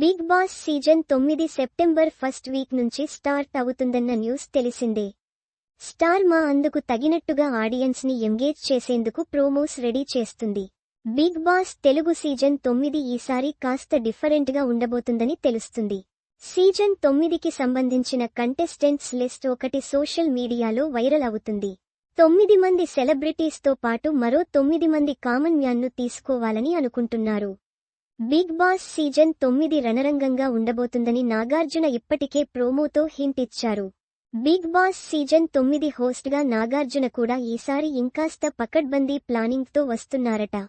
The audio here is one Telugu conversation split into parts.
బిగ్ బాస్ సీజన్ తొమ్మిది సెప్టెంబర్ ఫస్ట్ వీక్ నుంచి స్టార్ట్ అవుతుందన్న న్యూస్ తెలిసిందే. స్టార్ మా అందుకు తగినట్టుగా ఆడియన్స్ని ఎంగేజ్ చేసేందుకు ప్రోమోస్ రెడీ చేస్తుంది. బిగ్ బాస్ తెలుగు సీజన్ తొమ్మిది ఈసారి కాస్త డిఫరెంట్గా ఉండబోతుందని తెలుస్తుంది. సీజన్ తొమ్మిదికి సంబంధించిన కంటెస్టెంట్స్ లిస్ట్ ఒకటి సోషల్ మీడియాలో వైరల్ అవుతుంది. తొమ్మిది మంది సెలబ్రిటీస్తో పాటు మరో తొమ్మిది మంది కామన్ మ్యాన్ను తీసుకోవాలని అనుకుంటున్నారు. బిగ్ బాస్ సీజన్ తొమ్మిది రణరంగంగా ఉండబోతుందని నాగార్జున ఇప్పటికే ప్రోమోతో హింట్ ఇచ్చారు. బిగ్ బాస్ సీజన్ తొమ్మిది హోస్ట్గా నాగార్జున కూడా ఈసారి ఇంకాస్త పకడ్బందీ ప్లానింగ్తో వస్తున్నారట.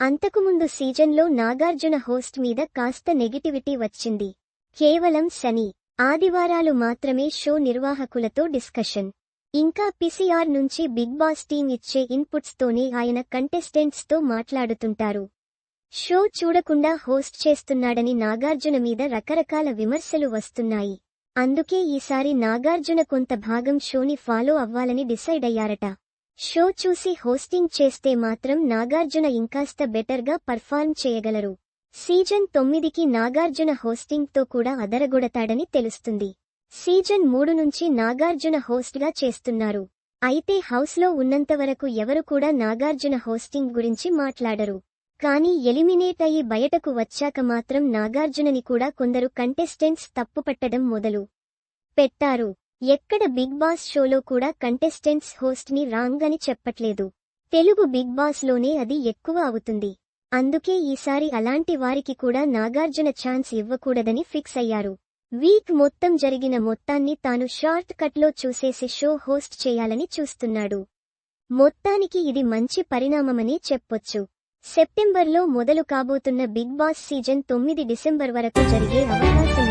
అంతకుముందు సీజన్లో నాగార్జున హోస్ట్ మీద కాస్త నెగిటివిటీ వచ్చింది. కేవలం శని. ఆదివారాలు మాత్రమే షో నిర్వాహకులతో డిస్కషన్. ఇంకా పిసిఆర్ నుంచి బిగ్ బాస్ టీం ఇచ్చే ఇన్పుట్స్తోనే ఆయన కంటెస్టెంట్స్తో మాట్లాడుతుంటారు. షో చూడకుండా హోస్ట్ చేస్తున్నాడని నాగార్జున మీద రకరకాల విమర్శలు వస్తున్నాయి. అందుకే ఈసారి నాగార్జున కొంత భాగం షోని ఫాలో అవ్వాలని డిసైడ్ అయ్యారట. షో చూసి హోస్టింగ్ చేస్తే మాత్రం నాగార్జున ఇంకాస్త బెటర్గా పర్ఫార్మ్ చేయగలరు. సీజన్ తొమ్మిదికి నాగార్జున హోస్టింగ్తో కూడా అదరగొడతాడని తెలుస్తుంది. సీజన్ మూడు నుంచి నాగార్జున హోస్ట్గా చేస్తున్నారు. అయితే హౌస్లో ఉన్నంతవరకు ఎవరు కూడా నాగార్జున హోస్టింగ్ గురించి మాట్లాడరు. కానీ ఎలిమినేట్ అయి బయటకు వచ్చాక మాత్రం నాగార్జునని కూడా కొందరు కంటెస్టెంట్స్ తప్పుపట్టడం మొదలు పెట్టారు. ఎక్కడ బిగ్ బాస్ షోలో కూడా కంటెస్టెంట్స్ హోస్ట్ని రాంగ్ అని చెప్పట్లేదు. తెలుగు బిగ్ బాస్లోనే అది ఎక్కువ అవుతుంది. అందుకే ఈసారి అలాంటి వారికి కూడా నాగార్జున ఛాన్స్ ఇవ్వకూడదని ఫిక్స్ అయ్యారు. వీక్ మొత్తం జరిగిన మొత్తాన్ని తాను షార్ట్ కట్లో చూసేసి షో హోస్ట్ చేయాలని చూస్తున్నాడు. మొత్తానికి ఇది మంచి పరిణామమనే చెప్పొచ్చు. సెప్టెంబర్లో మొదలు కాబోతున్న బిగ్ బాస్ సీజన్ తొమ్మిది డిసెంబర్ వరకు జరిగే అవకాశం